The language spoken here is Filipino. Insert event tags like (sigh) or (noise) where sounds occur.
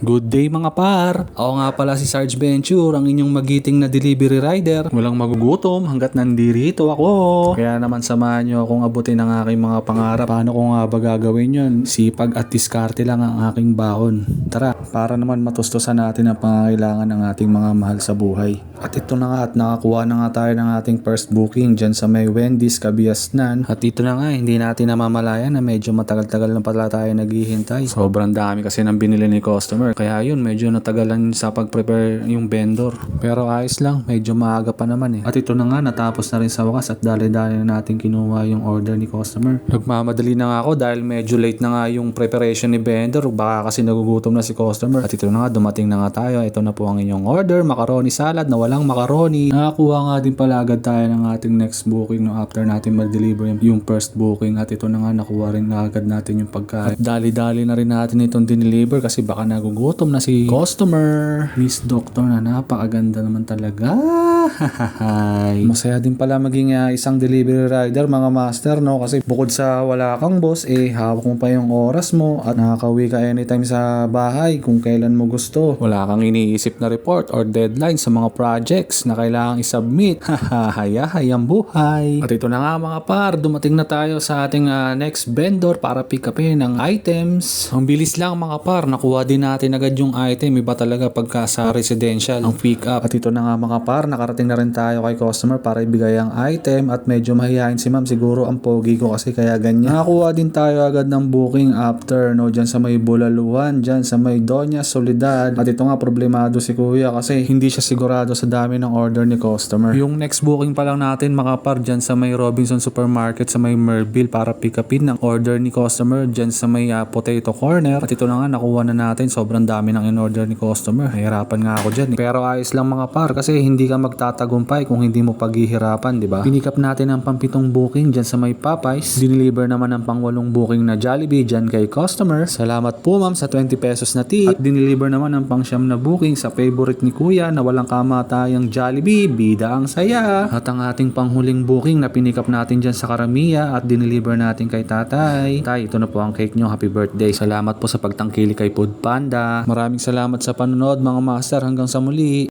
Good day mga par! Ako nga pala si Sarge Venture, ang inyong magiting na delivery rider. Walang magugutom hanggat nandirito ako. Kaya naman samahan nyo akong abutin ang aking mga pangarap. Paano ko nga ba gagawin yun? Sipag at diskarte lang ang aking bahon. Tara, para naman matustusan natin ang pangangailangan ng ating mga mahal sa buhay. At ito na nga at nakakuha na nga tayo ng ating first booking dyan sa may Wendy's Kabiasnan. At ito na nga, hindi natin namamalayan na medyo matagal-tagal na pala tayo naghihintay. Sobrang dami kasi ng binili ni customer. Kaya yun, medyo natagalan sa pag-prepare yung vendor. Pero ayos lang, medyo maaga pa naman eh. At ito na nga, natapos na rin sa wakas at dali-dali na natin kinuha yung order ni customer. Nagmamadali na nga ako dahil medyo late na nga yung preparation ni vendor. Baka kasi nagugutom na si customer. At ito na nga, dumating na nga tayo. Ito na po ang inyong order, macaroni salad na walang macaroni. Nakakuha nga din pala agad tayo ng ating next booking no after natin mag-deliver yung- first booking. At ito na nga, nakuha rin nga agad natin yung pagkain. Dali-dali na rin natin itong dineliver kasi baka nagugutom na si customer. Miss Doctor na napakaganda naman talaga. (laughs) Hahahay. Masaya din pala maging ah, isang delivery rider mga master no kasi bukod sa wala kang boss eh hawak mo pa yung oras mo at nakakauwi ka anytime sa bahay kung kailan mo gusto. Wala kang iniisip na report or deadline sa mga projects na kailangang i-submit. (laughs) Hahahay ang buhay. At ito na nga mga par, dumating na tayo sa ating ah, next vendor para pick upin ang items. Ang bilis lang mga par, nakuha din natin agad yung item. Iba talaga pagka sa residential ang pick up. At ito na nga mga par, nakarating na rin tayo kay customer para ibigay ang item at medyo mahihayin si ma'am. Siguro ang pogi ko kasi kaya ganyan. Nakakuha din tayo agad ng booking after no dyan sa may Bulaluhan, dyan sa Doña Soledad. At ito nga problemado si kuya kasi hindi siya sigurado sa dami ng order ni customer. Yung next booking pa lang natin mga par dyan sa may Robinson Supermarket sa may Merville para pick upin ng order ni customer dyan sa may ah, Potato Corner. At ito na nga nakuha na natin sobrang dami ng in-order ni customer. Hirapan nga ako dyan. eh. Pero ayos lang mga par kasi hindi ka magtatagumpay kung hindi mo paghihirapan, di ba? Pinikap natin ang pampitong booking dyan sa may Popeyes. Dineliver naman ang pangwalong booking na Jollibee dyan kay customer. Salamat po ma'am sa 20 pesos na tip. At dineliver naman ang pangsyam na booking sa favorite ni kuya na walang kamatayang Jollibee. Bida ang saya. At ang ating panghuling booking na pinikap natin dyan sa Karamiya at dineliver natin kay tatay. Tay, ito na po ang cake nyo. Happy birthday. Salamat po sa pagtangkili kay Food Panda. Maraming salamat sa panonood mga master. Hanggang sa muli.